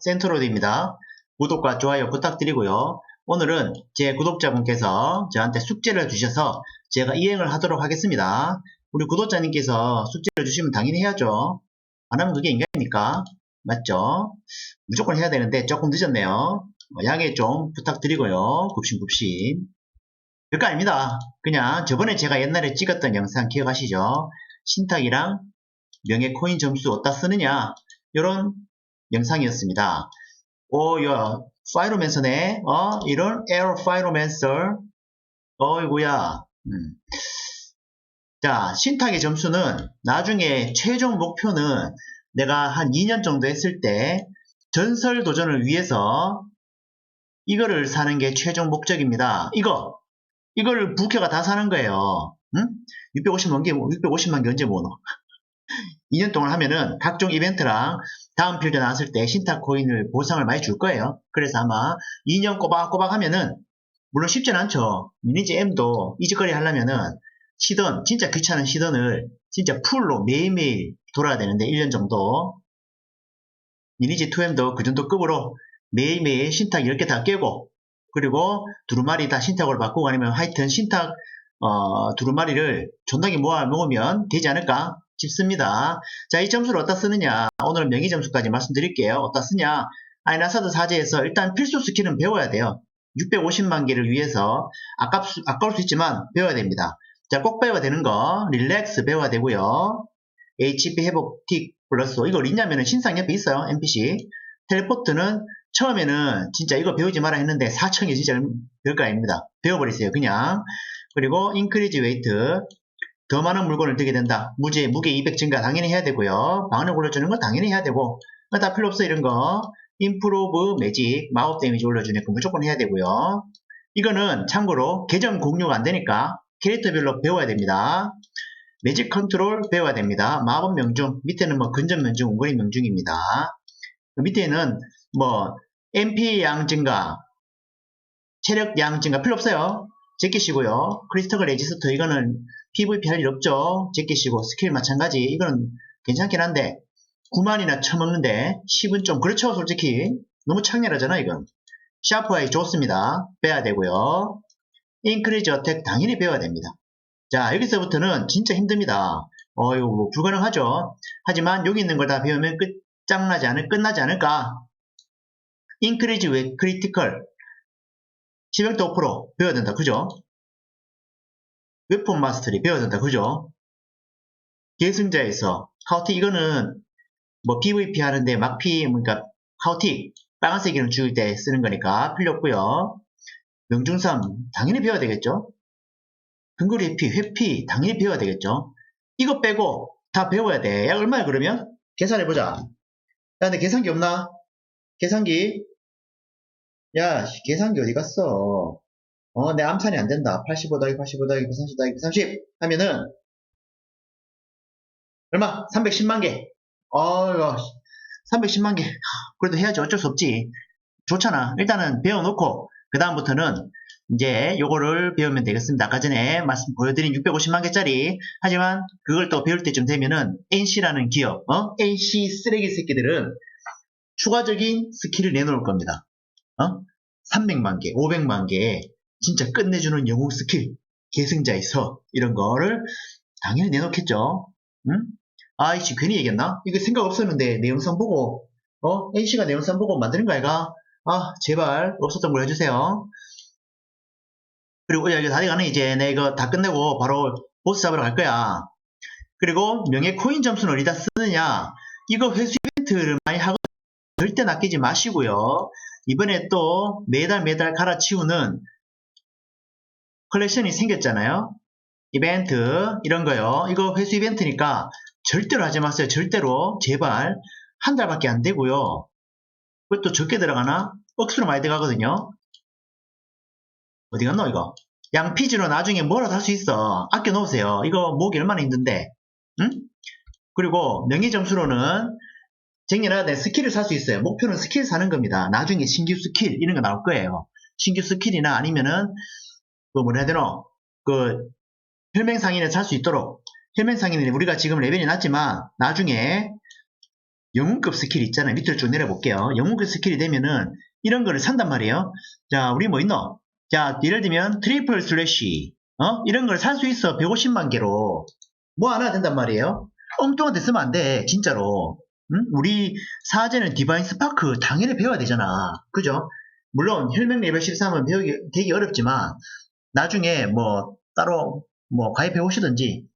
센트로드입니다. 구독과 좋아요 부탁드리고요. 오늘은 제 구독자분께서 저한테 숙제를 주셔서 제가 이행을 하도록 하겠습니다. 우리 구독자님께서 숙제를 주시면 당연히 해야죠. 안 하면 그게 인간입니까? 맞죠? 무조건 해야 되는데 조금 늦었네요. 어, 양해 좀 부탁드리고요. 굽신굽신. 별거 아닙니다. 그냥 저번에 제가 옛날에 찍었던 영상 기억하시죠? 신탁이랑 명예 코인 점수 어디다 쓰느냐 이런 영상이었습니다. 오, 야, 파이로맨서네. 어, 이런 에어 파이로맨서. 어이구야. 음. 자, 신탁의 점수는 나중에 최종 목표는 내가 한 2년 정도 했을 때 전설 도전을 위해서 이거를 사는 게 최종 목적입니다. 이거, 이거를 부캐가 다 사는 거예요. 응? 650만 개, 650만 개 언제 모노? 2년 동안 하면은 각종 이벤트랑 다음 필드 나왔을 때 신탁 코인을 보상을 많이 줄 거예요. 그래서 아마 2년 꼬박꼬박 하면은 물론 쉽진 않죠. 미니지 M도 이직거리 하려면은 시던 진짜 귀찮은 시던을 진짜 풀로 매일매일 돌아야 되는데 1년 정도 미니지 2M도 그 정도 급으로 매일매일 신탁 10개 다 깨고 그리고 두루마리 다 신탁으로 바꾸고 아니면 하여튼 신탁 어, 두루마리를 존나게 모아 먹으면 되지 않을까 싶습니다. 자, 이 점수를 어디다 쓰느냐? 오늘 명의 점수까지 말씀드릴게요. 어디다 쓰냐? 아이나사드 사제에서 일단 필수 스킬은 배워야 돼요. 650만 개를 위해서 아깝, 아까울 수 있지만 배워야 됩니다. 자, 꼭 배워야 되는 거, 릴렉스 배워야 되고요. HP 회복 틱 플러스, 이거 어딨냐면은 신상 옆에 있어요. NPC. 텔레포트는 처음에는 진짜 이거 배우지 마라 했는데 4천이 진짜 별거 아닙니다. 배워버리세요. 그냥. 그리고 인크리지 웨이트. 더 많은 물건을 들게 된다. 무게, 무게 200 증가 당연히 해야 되고요. 방어력 올려주는 거 당연히 해야 되고. 다 필요 없어, 이런 거. 임프로브 매직, 마법 데미지 올려주는 거 무조건 해야 되고요. 이거는 참고로 계정 공유가 안 되니까 캐릭터별로 배워야 됩니다. 매직 컨트롤 배워야 됩니다. 마법 명중, 밑에는 뭐 근접 명중, 원거리 명중입니다. 그 밑에는 뭐 MP 양 증가, 체력 양 증가 필요 없어요. 제끼시고요. 크리스터글 레지스터 이거는 PVP 할 일 없죠. 제끼시고 스킬 마찬가지 이거는 괜찮긴 한데 9만이나 쳐먹는데 10은 좀 그렇죠 솔직히 너무 창렬하잖아 이건 샤프아이 좋습니다. 빼야 되고요. 인크리즈 어택 당연히 배워야 됩니다. 자 여기서부터는 진짜 힘듭니다. 어 이거 뭐 불가능하죠. 하지만 여기 있는 걸 다 배우면 끝장나지 않을 끝나지 않을까. 인크리즈 웨 크리티컬 700도 5% 배워야 된다. 그죠? 웨폰 마스터리 배워야 된다. 그죠? 계승자에서 카우티 이거는 뭐 PVP 하는데 막피 그러니까 카우티 빨간색이는 죽일 때 쓰는 거니까 필요 없고요. 명중삼 당연히 배워야 되겠죠? 근거리 회피, 회피 당연히 배워야 되겠죠? 이거 빼고 다 배워야 돼. 야 얼마야 그러면? 계산해보자. 야 근데 계산기 없나? 계산기? 야 계산기 어디 갔어? 어, 내 암산이 안 된다. 85 더하기 85 더하기 130 더하기 130 하면은 얼마? 310만 개. 어이구, 310만 개. 그래도 해야지 어쩔 수 없지. 좋잖아. 일단은 배워놓고 그 다음부터는 이제 요거를 배우면 되겠습니다. 아까 전에 말씀 보여드린 650만 개짜리 하지만 그걸 또 배울 때쯤 되면은 NC라는 기업, 어? NC 쓰레기 새끼들은 추가적인 스킬을 내놓을 겁니다. 어? 300만 개, 500만 개 진짜 끝내주는 영웅 스킬 계승자에서 이런 거를 당연히 내놓겠죠. 응? 아이씨 괜히 얘기했나? 이거 생각 없었는데 내 영상 보고 어? NC가 내 영상 보고 만드는 거 아이가? 아 제발 없었던 걸 해주세요. 그리고 여기 다 돼가네 이제 내 이거 다 끝내고 바로 보스 잡으러 갈 거야. 그리고 명예 코인 점수는 어디다 쓰느냐? 이거 회수 이벤트를 많이 하고 절대 낚이지 마시고요. 이번에 또 매달 매달 갈아치우는 컬렉션이 생겼잖아요. 이벤트 이런 거요. 이거 회수 이벤트니까 절대로 하지 마세요. 절대로 제발 한 달밖에 안 되고요. 그것도 적게 들어가나? 억수로 많이 들어가거든요. 어디 갔노 이거? 양피지로 나중에 뭐라도 할 수 있어. 아껴 놓으세요. 이거 모으기 얼마나 힘든데. 응? 그리고 명의 점수로는 쟁여놔야 돼. 스킬을 살 수 있어요. 목표는 스킬 사는 겁니다. 나중에 신규 스킬 이런 거 나올 거예요. 신규 스킬이나 아니면은 그 뭐라 해야 되노? 그 혈맹상인을 살수 있도록 혈맹상인은 우리가 지금 레벨이 낮지만 나중에 영웅급 스킬 있잖아요. 밑으로 쭉 내려볼게요. 영웅급 스킬이 되면은 이런 거를 산단 말이에요. 자, 우리 뭐 있노? 자, 예를 들면 트리플 슬래시, 어? 이런 걸 살 수 있어. 150만 개로. 뭐 하나 된단 말이에요. 엉뚱한 데 쓰면 안 돼. 진짜로. 응? 우리 사제는 디바인 스파크 당연히 배워야 되잖아. 그죠? 물론 혈맹 레벨 13은 배우기 되게 어렵지만 나중에 뭐 따로 뭐 가입해 오시든지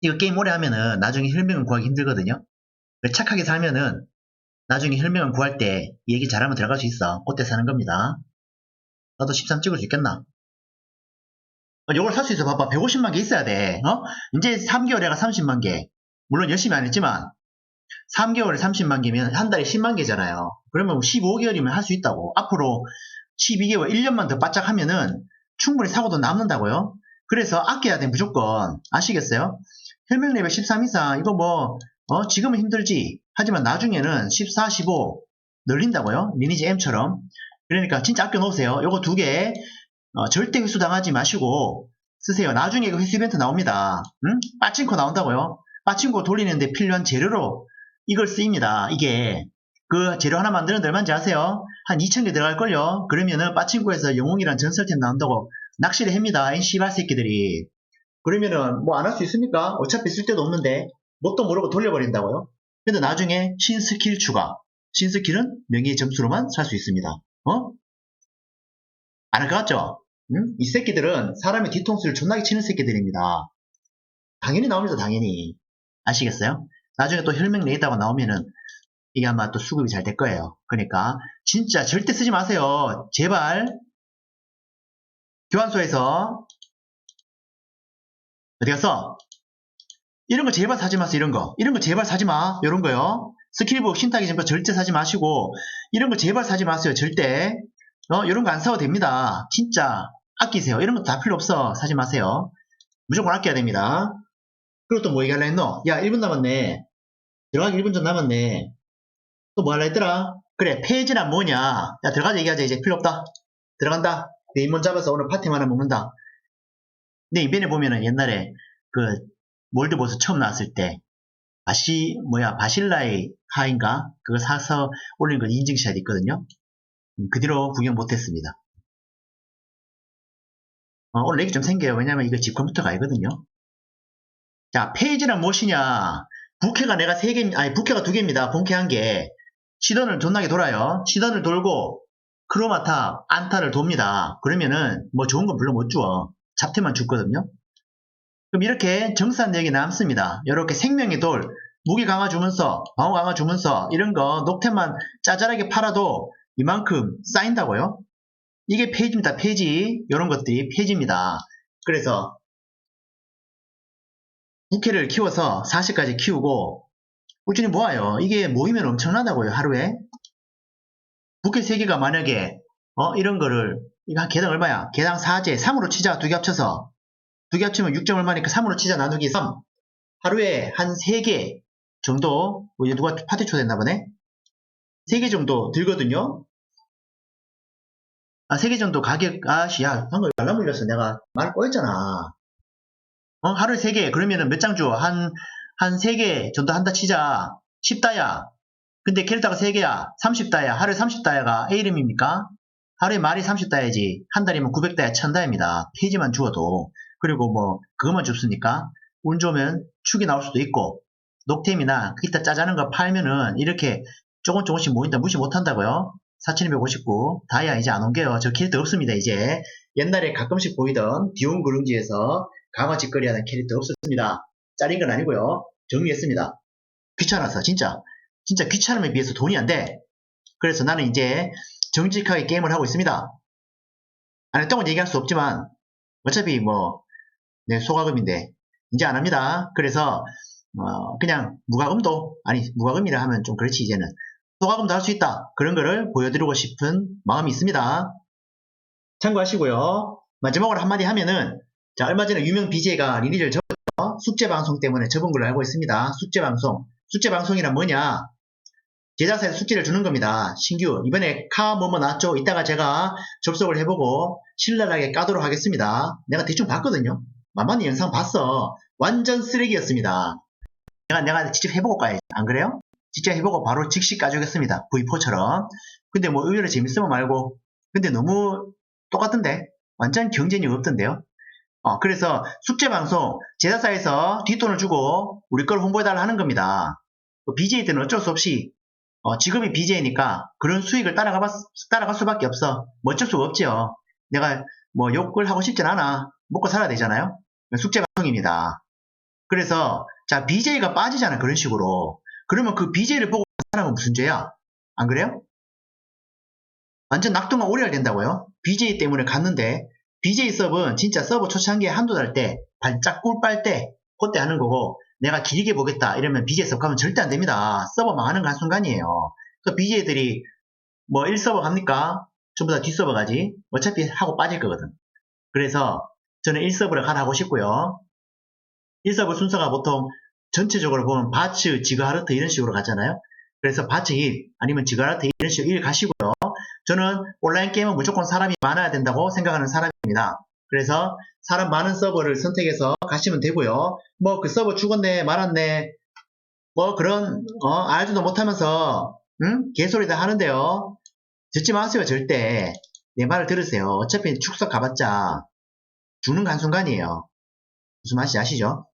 이거 게임 오래 하면은 나중에 혈맹을 구하기 힘들거든요. 착하게 살면은 나중에 혈맹을 구할 때이 얘기 잘하면 들어갈 수 있어. 그때 사는 겁니다. 나도 13 찍을 수 있겠나? 어, 요걸 살 수 있어. 봐봐. 150만 개 있어야 돼. 어? 이제 3개월에가 30만 개. 물론 열심히 안 했지만 3개월에 30만 개면 한 달에 10만 개잖아요. 그러면 15개월이면 할 수 있다고. 앞으로 12개월, 1년만 더 바짝 하면은 충분히 사고도 남는다고요. 그래서 아껴야 돼, 무조건. 아시겠어요? 혈맹 레벨 13 이상, 이거 뭐, 어, 지금은 힘들지. 하지만 나중에는 14, 15 늘린다고요. 리니지 M처럼. 그러니까 진짜 아껴 놓으세요. 요거 두 개, 어, 절대 흡수 당하지 마시고 쓰세요. 나중에 그 횟수 이벤트 나옵니다. 응? 빠친코 나온다고요. 빠친코 돌리는데 필요한 재료로 이걸 쓰입니다. 이게 그 재료 하나 만드는 데 얼마인지 아세요? 한 2,000개 들어갈걸요? 그러면은 빠친코에서 영웅이란 전설템 나온다고 낚시를 합니다. 이 씨발 새끼들이. 그러면은 뭐 안 할 수 있습니까? 어차피 쓸 데도 없는데 뭣도 모르고 돌려버린다고요? 근데 나중에 신스킬 추가. 신스킬은 명예의 점수로만 살 수 있습니다. 어? 안 할 것 같죠? 응? 이 새끼들은 사람의 뒤통수를 존나게 치는 새끼들입니다. 당연히 나옵니다, 당연히. 아시겠어요? 나중에 또 혈맹 레이더가 나오면은 이게 아마 또 수급이 잘 될 거예요. 그러니까 진짜 절대 쓰지 마세요. 제발 교환소에서 어디 갔어? 이런 거 제발 사지 마세요. 이런 거. 이런 거 제발 사지 마. 이런 거요. 스킬북 신탁이 전부 절대 사지 마시고 이런 거 제발 사지 마세요. 절대. 어, 이런 거 안 사도 됩니다. 진짜 아끼세요. 이런 거 다 필요 없어. 사지 마세요. 무조건 아껴야 됩니다. 그리고 또 뭐 얘기할라 했노? 야, 1분 남았네. 들어가기 1분 전 남았네. 또뭐 할라 했더라? 그래, 페이지란 뭐냐? 야, 들어가자 얘기하자. 이제 필요 없다. 들어간다. 내 인문 잡아서 오늘 파티만 하나 먹는다. 근데 이변에 보면은 옛날에 그 몰드보스 처음 나왔을 때 바시 뭐야 바실라의 하인가 그거 사서 올린 건 인증샷이 있거든요. 음, 그 뒤로 구경 못했습니다. 어, 오늘 렉이 좀 생겨요. 왜냐면 이거 집 컴퓨터가 아니거든요. 자, 페이지란 무엇이냐? 부캐가 내가 세 개, 아니, 부캐가 두 개입니다. 본캐 한 개. 시던을 존나게 돌아요. 시던을 돌고, 크로마타, 안타를 돕니다. 그러면은, 뭐 좋은 건 물론 못 주어. 잡태만 죽거든요. 그럼 이렇게 정산력이 남습니다. 이렇게 생명의 돌, 무기 강화 주문서, 방어 강화 주문서, 이런 거, 녹템만 짜잘하게 팔아도 이만큼 쌓인다고요? 이게 페이지입니다. 페이지. 이런 것들이 페이지입니다. 그래서 부캐를 키워서 40까지 키우고 꾸준히 모아요. 이게 모이면 엄청나다고요. 하루에. 부캐 3개가 만약에 어 이런 거를 이거 한 개당 얼마야? 개당 4제 3으로 치자. 두 개 합쳐서 두 개 합치면 6점 얼마니까 3으로 치자 나누기 3 하루에 한 3개 정도 뭐 이제 누가 파티 초대했나 보네 3개 정도 들거든요 아, 3개 정도 가격, 아씨, 야, 방금 말라 물렸어. 내가 말 꼬였잖아. 어, 하루에 3개. 그러면은 몇 장 줘? 한, 한 3개 정도 한다 치자. 10다야. 근데 캐릭터가 3개야. 30다야. 하루에 30다야가 A 이름입니까? 하루에 말이 30다야지. 한 달이면 900다야, 1000다입니다. 페이지만 주어도. 그리고 뭐, 그것만 줍습니까? 운 좋으면 축이 나올 수도 있고, 녹템이나 기타 짜자는 거 팔면은 이렇게 조금 조금씩 모인다 무시 못한다고요? 4259 다이아 이제 안 옮겨요. 저 캐릭터 없습니다. 이제 옛날에 가끔씩 보이던 디온 그룬지에서 강화 직거리 하는 캐릭터 없었습니다. 짜린 건 아니고요. 정리했습니다. 귀찮아서 진짜 진짜 귀찮음에 비해서 돈이 안 돼. 그래서 나는 이제 정직하게 게임을 하고 있습니다. 안 했던 건 얘기할 수 없지만 어차피 뭐 내 소가금인데 이제 안 합니다. 그래서 어, 그냥 무과금도 아니 무과금이라 하면 좀 그렇지 이제는 소가금도 할 수 있다. 그런 거를 보여드리고 싶은 마음이 있습니다. 참고하시고요. 마지막으로 한마디 하면은 자 얼마 전에 유명 BJ가 리니지를. 숙제 방송 때문에 접은 걸로 알고 있습니다. 숙제 방송. 숙제 방송이란 뭐냐? 제작사에서 숙제를 주는 겁니다. 신규. 이번에 카 뭐뭐 나왔죠? 이따가 제가 접속을 해보고 신랄하게 까도록 하겠습니다. 내가 대충 봤거든요. 만만히 영상 봤어. 완전 쓰레기였습니다. 내가, 내가 직접 해보고 가야지. 안 그래요? 직접 해보고 바로 즉시 까주겠습니다. V4처럼. 근데 뭐 의외로 재밌으면 말고 근데 너무 똑같던데 완전 경쟁력 없던데요. 어, 그래서 숙제 방송 제자사에서 뒷돈을 주고 우리 걸 홍보해달라 하는 겁니다. BJ들은 어쩔 수 없이 어, 직업이 BJ니까 그런 수익을 따라가 따라갈 수밖에 없어. 뭐 어쩔 수가 없죠. 내가 뭐 욕을 하고 싶진 않아. 먹고 살아야 되잖아요. 숙제 방송입니다. 그래서 자 BJ가 빠지잖아 그런 식으로. 그러면 그 BJ를 보고 사람은 무슨 죄야? 안 그래요? 완전 낙동강 오래가 된다고요? BJ 때문에 갔는데 BJ 서브는 진짜 서브 초창기에 한두 달때 발짝 꿀 빨 때 그때 하는 거고 내가 길게 보겠다 이러면 BJ 서브 가면 절대 안 됩니다. 서버 망하는 그 한순간이에요. 그 BJ들이 뭐 1서버 갑니까? 전부 다 뒷서버 가지. 어차피 하고 빠질 거거든. 그래서 저는 1서버를 가라 하고 싶고요. 1서버 순서가 보통 전체적으로 보면 바츠, 지그하르트 이런 식으로 가잖아요. 그래서 바츠 1 아니면 지그하르트 이런 식으로 1 가시고요. 저는 온라인 게임은 무조건 사람이 많아야 된다고 생각하는 사람입니다. 그래서 사람 많은 서버를 선택해서 가시면 되고요. 뭐 그 서버 죽었네 말았네 뭐 그런 어, 알지도 못하면서 응? 개소리 다 하는데요. 듣지 마세요 절대 내 말을 들으세요. 어차피 축석 가봤자 죽는 간 순간이에요. 무슨 말인지 아시죠?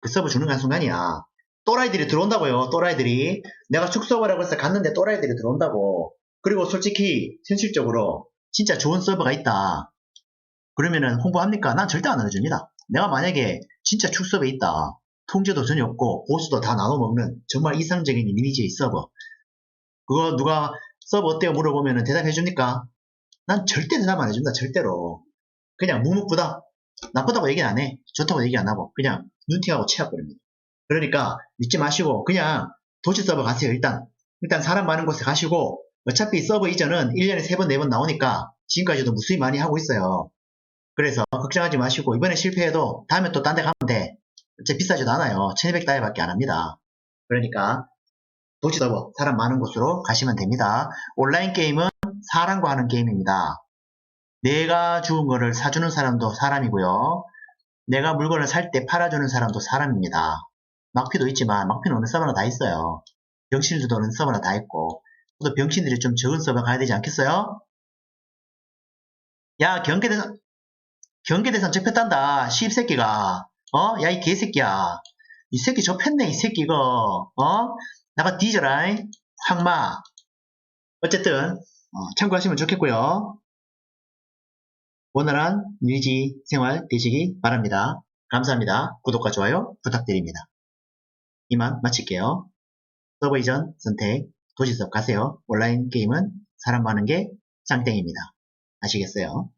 그 서버 죽는 간 순간이야. 또라이들이 들어온다고요. 또라이들이 내가 축서버라고 해서 갔는데 또라이들이 들어온다고. 그리고 솔직히 현실적으로 진짜 좋은 서버가 있다. 그러면은 홍보합니까? 난 절대 안 알려줍니다. 내가 만약에 진짜 축섭에 있다. 통제도 전혀 없고 보수도 다 나눠 먹는 정말 이상적인 이미지의 서버. 그거 누가 서버 어때요 물어보면 대답해 줍니까? 난 절대 대답 안 해준다. 절대로. 그냥 묵묵부다. 나쁘다고 얘기 안 해. 좋다고 얘기 안 하고 그냥 눈팅하고 치워버립니다. 그러니까 믿지 마시고 그냥 도시 서버 가세요. 일단 일단 사람 많은 곳에 가시고 어차피 서버 이전은 1년에 3번, 4번 나오니까 지금까지도 무수히 많이 하고 있어요. 그래서 걱정하지 마시고 이번에 실패해도 다음에 또 딴 데 가면 돼. 어차피 비싸지도 않아요. 1200달러밖에 안 합니다. 그러니까 도시 서버, 사람 많은 곳으로 가시면 됩니다. 온라인 게임은 사람과 하는 게임입니다. 내가 주운 거를 사주는 사람도 사람이고요. 내가 물건을 살 때 팔아주는 사람도 사람입니다. 막피도 있지만 막피는 어느 서버나 다 있어요. 어느 서버나 다 있고 또 병신들이 좀 적은 서버 가야 되지 않겠어요? 야 경계대상 경계대상 접혔단다 씹새끼가. 어? 야 이 개새끼야. 이 새끼 접혔네 이 새끼 이거. 어? 나가 뒤져라 황마. 어쨌든 어, 참고하시면 좋겠고요. 원활한 유지 생활 되시기 바랍니다. 감사합니다. 구독과 좋아요 부탁드립니다. 이만 마칠게요. 서버 이전 선택 도시섭 가세요. 온라인 게임은 사람 많은 게 짱땡입니다. 아시겠어요?